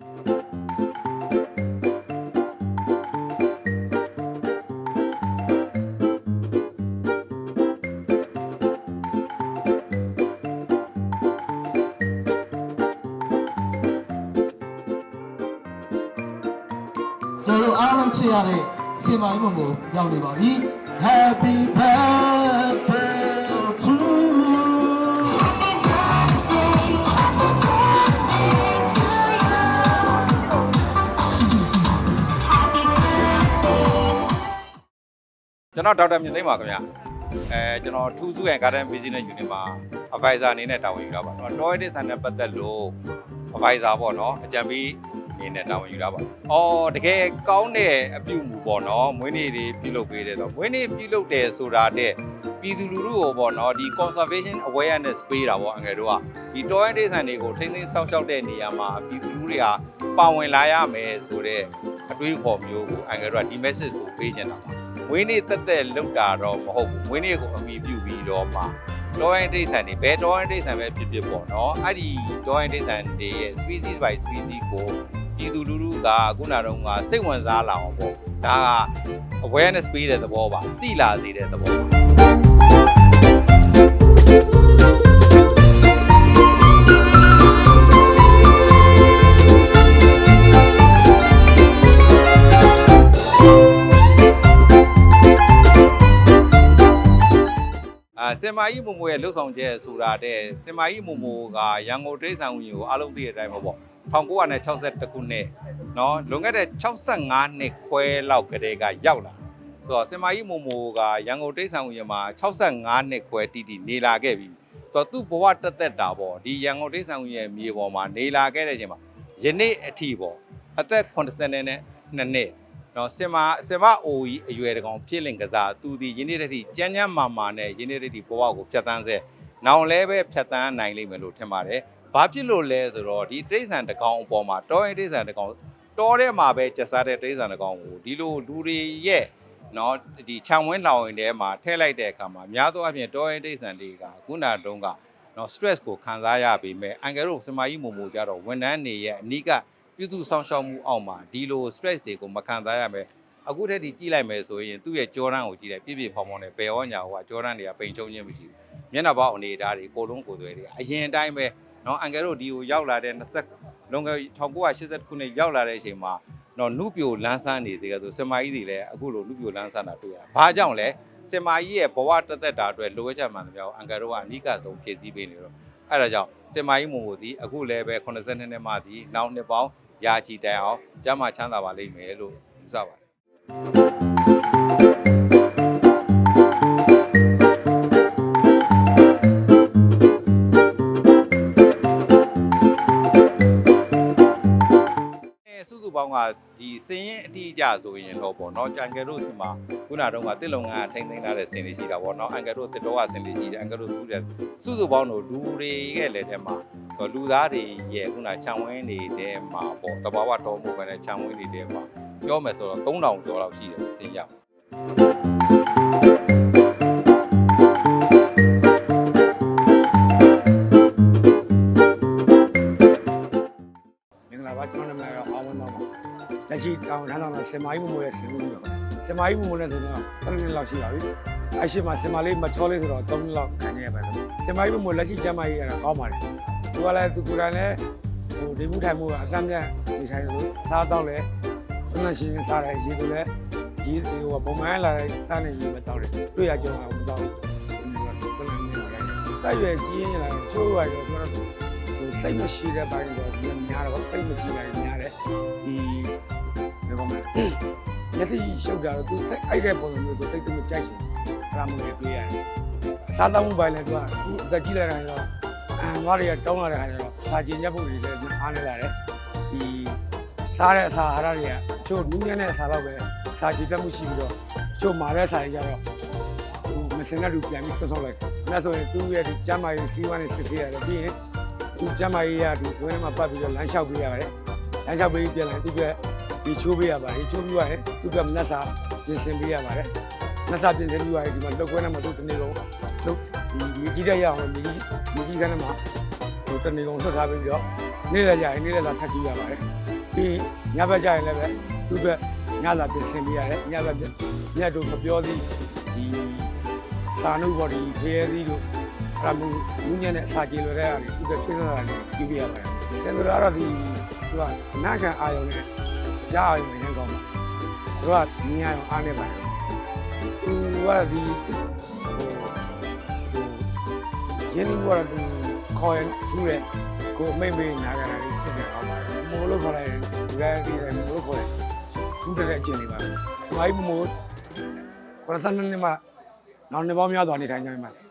ကျွန်တော်တို့အားလုံးချစ်ရတဲ့စင်မိုင်းမုံကိုရောက်နေပါပြီ Happy birthday ကျွန်တော်ဒေါက်တာမြင့်သိမ်းပါခင်ဗျအဲကျွန်တော်ထူးစုရဲ့ Garden Business Unit မှာ advisor အနေနဲ့တာဝန်ယူတာပါကျွန်တော် Toy Design နဲ့ပတ်သက်လို့ advisor ပေါ့နော်အကြံပေးအနေနဲ့တာဝန်ယူတာပါအော်တကယ်ကောင်းတဲ့အပြုအမူပေါ့နော်မွေးနေ့တွေပြုလုပ်ပေးတယ်ဆိုတော့မွေးနေ့ပြုလုပ်တယ်ဆိုတာတဲ့ပြည်သူလူထုကိုပေါ့နော်ဒီ conservation awareness ပေးတာပေါ့အငယ်တို့ကဒီ Toy Design တွေကိုထိမ့်သိမ်းစောင့်ရှောက်တဲ့နေရာမှာပြည်သူလူထုတွေကပါဝင်လာရမယ်ဆိုတဲ့အတွေးအခေါ်မျိုးကိုအငယ်တို့ကဒီ message ကိုပေးချင်တာပါ ဝင်းနေတက်တက်လောက်တာတော့မဟုတ်ဘူးဝင်းနေကိုအမိပြုပြီးတော့မှတောရင်ဒိဋ္ဌန်တွေဘယ်တောရင်ဒိဋ္ဌန်ပဲဖြစ်ဖြစ်ပေါ့နော်အဲ့ဒီတောရင်ဒိဋ္ဌန်တွေရဲ့ species by species ကိုပြည်သူလူထုကခုနကတော့ကစိတ်ဝင်စားလာအောင်ပေါ့ဒါက awareness ပေးတဲ့သဘောပါသိလာစေတဲ့သဘောပါ စင်မာကြီးမမိုရဲ့လှုပ်ဆောင်ချက်ဆိုတာတဲ့စင်မာကြီးမမိုကရန်ကုန်တိရစ္ဆာန်ဝင်ကိုအားလုံးသိတဲ့အတိုင်းပဲပေါ့1962ခုနှစ်เนาะလွန်ခဲ့တဲ့65နှစ်ခွဲလောက်ကတည်းကရောက်လာဆိုတော့စင်မာကြီးမမိုကရန်ကုန်တိရစ္ဆာန်ဝင်မှာ65နှစ်ခွဲတီတီနေလာခဲ့ပြီဆိုတော့သူ့ဘဝတက်သက်တာပေါ့ဒီရန်ကုန်တိရစ္ဆာန်ဝင်ရဲ့မြေပေါ်မှာနေလာခဲ့တဲ့အချိန်မှာယနေ့အထိပေါ့အသက်82နှစ် နော်စင်မာစင်မာအိုကြီးအရွယ်တကောင်ဖြစ်လင်ကစားသူဒီယနေ့တည်းကြမ်းကြမ်းမာမာနဲ့ယနေ့တည်းဘဝကိုဖြတ်တန်းစေနောင်လဲပဲဖြတ်တန်းနိုင်လိမ့်မယ်လို့ထင်ပါတယ်ဘာဖြစ်လို့လဲဆိုတော့ဒီတိရစ္ဆာန်တကောင်အပေါ်မှာတောရင်တိရစ္ဆာန်တကောင်တောထဲမှာပဲကျက်စားတဲ့တိရစ္ဆာန်တကောင်ကိုဒီလိုလူတွေရဲ့နော်ဒီခြံဝင်းလောင်ရင်ထဲမှာထည့်လိုက်တဲ့အခါမှာများသောအားဖြင့်တောရင်တိရစ္ဆာန်တွေကခုနတုန်းကနော် stress ကိုခံစားရပေမဲ့အန်ကယ်တို့စမကြီးမုံမူကြတော့ဝန်ထမ်းတွေရဲ့အနိက ပြုစုဆောင်ရှောက်မှုအောက်မှာဒီလို stress တွေကိုမခံစားရမယ်အခုတည်းဒီကြည့်လိုက်မယ်ဆိုရင်သူ့ရဲ့ကြောရမ်းကိုကြည့်လိုက်ပြည့်ပြည့်ဖောင်ဖောင်နဲ့ဘယ်ရောညာဟိုကကြောရမ်းတွေကပိန်ချုံချင်းမရှိဘူးမျက်နှာပေါက်အနေအထားတွေကိုလုံးကိုယ်သွဲတွေအရင်အတိုင်းပဲနော်အန်ကယ်တို့ဒီကိုရောက်လာတဲ့20လွန်ခဲ့1980ခုနှစ်ရောက်လာတဲ့အချိန်မှာနော်နုပြိုလန်းဆန်းနေသေးတယ်ဆိုစမကြီးတွေလည်းအခုလိုနုပြိုလန်းဆန်းတာတွေ့ရတာဘာကြောင့်လဲစင်မာကြီးရဲ့ဘဝတက်သက်တာအတွက်လိုအပ်ချက်မှန်တယ်ပြောအန်ကယ်တို့ကအနိကဆုံးဖြည့်ဆည်းပေးနေတော့အဲ့ဒါကြောင့်စင်မာကြီးမုံကိုဒီအခုလည်းပဲ82နှစ်မှဒီနောက်နှစ်ပေါင်း ရာချီတိုင်အောင်ကျမ်းမာချမ်းသာပါလိမ့်မယ်လို့ယူဆပါတယ် စုစုပေါင်းကဒီစင်ရင်အတိအကျဆိုရင်တော့ပေါ့နော်ကြံကယ်တို့ဒီမှာခုနတော့ကတစ်လုံငါထိမ့်သိမ်းထားတဲ့စင်လေးရှိတာပေါ့နော်အန်ကယ်တို့တစ်တော်ကစင်လေးရှိတယ်အန်ကယ်တို့သူ့တဲ့စုစုပေါင်းတို့လူတွေရဲ့လက်ထဲမှာလူသားတွေရဲ့ခုနခြံဝင်းတွေထဲမှာပေါ့တဘာဝတော်မှုပဲနဲ့ခြံဝင်းတွေထဲမှာပြောမယ်ဆိုတော့3000ကျော်လောက်ရှိတယ်စင်ရပါ ပါကျွန်တော်နာမည်ကတော့အောင်ဝင်းသောပါလက်ရှိတောင်ထမ်းဆောင်တဲ့စင်မာကြီးမမိုရဲ့ဆင်မှုရှိတော့စင်မာကြီးမမိုနဲ့ဆိုတော့7နှစ်လောက်ရှိပါပြီအရှိမစင်မာလေးမချောလေးဆိုတော့3နှစ်လောက်ခံနေရပါတယ်စင်မာကြီးမမိုလက်ရှိကျမ်းမာကြီးကတော့ကောင်းပါတယ်သူကလည်းသူကိုယ်တိုင်လည်းဟိုဒီမှုထိုင်မှုကအသမ်းမြတ်နေထိုင်လို့စားတော့လည်းသန့်ရှင်းရှင်းစားတယ်ရေသူလည်းရေဟိုပုံမှန်လာတဲ့တန်းနေရေမတော့တယ်တွေ့ရကြအောင်မတော့ဘူးတိုက်ရွယ်ကြီးရင်လာချိုးရတော့ပြောတော့ဟို စိတ်မရှိတဲ့ဘိုင်းတော့ဒီများတော့စိတ်မကြည့်လိုက်များတယ်ဒီဒီကောင်မမျက်စိရှုပ်တာတော့သူစိတ်အိုက်တဲ့ပုံစံမျိုးဆိုတိတ်တိတ်မကြိုက်ချင်အဲ့ဒါမျိုးလေးတွေ့ရတယ်အစားတောင်းမှုဘိုင်းလည်းသူကအခုအသက်ကြီးလာတဲ့တော့အမ်ငါတွေကတောင်းလာတဲ့ခါကျတော့စာကျင်ရက်ဖို့တွေလည်းအားနေလာတယ်ဒီစားတဲ့အစာအာဟာရတွေကချို့နူးညံ့တဲ့အစာတော့ပဲစာကျင်ပြတ်မှုရှိပြီးတော့ချို့မာတဲ့စာတွေကျတော့ဟိုမစင်တဲ့လူပြန်ပြီးဆွတ်ဆောက်လိုက်အဲ့ဒါဆိုရင်သူ့ရဲ့ဒီကျမ်းမာရေးစီးပွားရေးစစ်ဆေးရတယ်ပြီးရင် သူကျမ်းမာရေးရသူဝင်းထဲမှာပတ်ပြီးတော့လမ်းလျှောက်ပေးရတယ်။လမ်းလျှောက်ပေးပြီးပြန်လာရင်သူကဒီချိုးပေးရပါတယ်။ချိုးပြီးသွားရင်သူကမနှက်စာပြင်ဆင်ပေးရပါတယ်။နှက်စာပြင်ဆင်ပြီးသွားရင်ဒီမှာလောက်ခွဲနဲ့မှသူတနေ့လုံးလုတ်ဒီမြေကြီးတက်ရအောင်မြေကြီးမြေကြီးကန်းထဲမှာဟိုတနေ့လုံးလွတ်ထားပြီးတော့နေ့လည်းကြရင်နေ့လည်းသာထပ်ကြည့်ရပါတယ်ပြီးညဘက်ကြရင်လည်းပဲသူ့အတွက်ညသာပြင်ဆင်ပေးရတယ်ညဘက်ညတို့မပြောသေးဒီစာနုဘော်ဒီဖေးရဲသီးတို့အဲ့ ဒါမျိုးလူညံ့တဲ့အစာကြေလွယ်တဲ့အားတွေသူ့အတွက်ဖြစ်နေတာတွေကြည့်ပြရပါတယ်ဆင်သူကတော့ဒီသူကအနာခံအာရုံနဲ့ကြားအာရုံနဲ့ရန်ကောင်းပါသူကမြင်ရအောင်အားနေပါတယ်သူကဒီဟိုဟိုရင်းနှီးကတော့သူခေါ်ရင်ထူးတယ်ကိုမိမ့်မေးနာကြတာလေးချက်ချက်အောင်ပါတယ်မိုးလို့ခေါ်လိုက်ရင်ဒီကနေ့လည်းမိုးလို့ခေါ်တယ်ထူးတဲ့အကျင့်လေးပါမိုင်းမိုးခေါ်တဲ့နှစ်နှစ်မှနောက်နှစ်ပေါင်းများစွာနေထိုင်ကြမှာလေ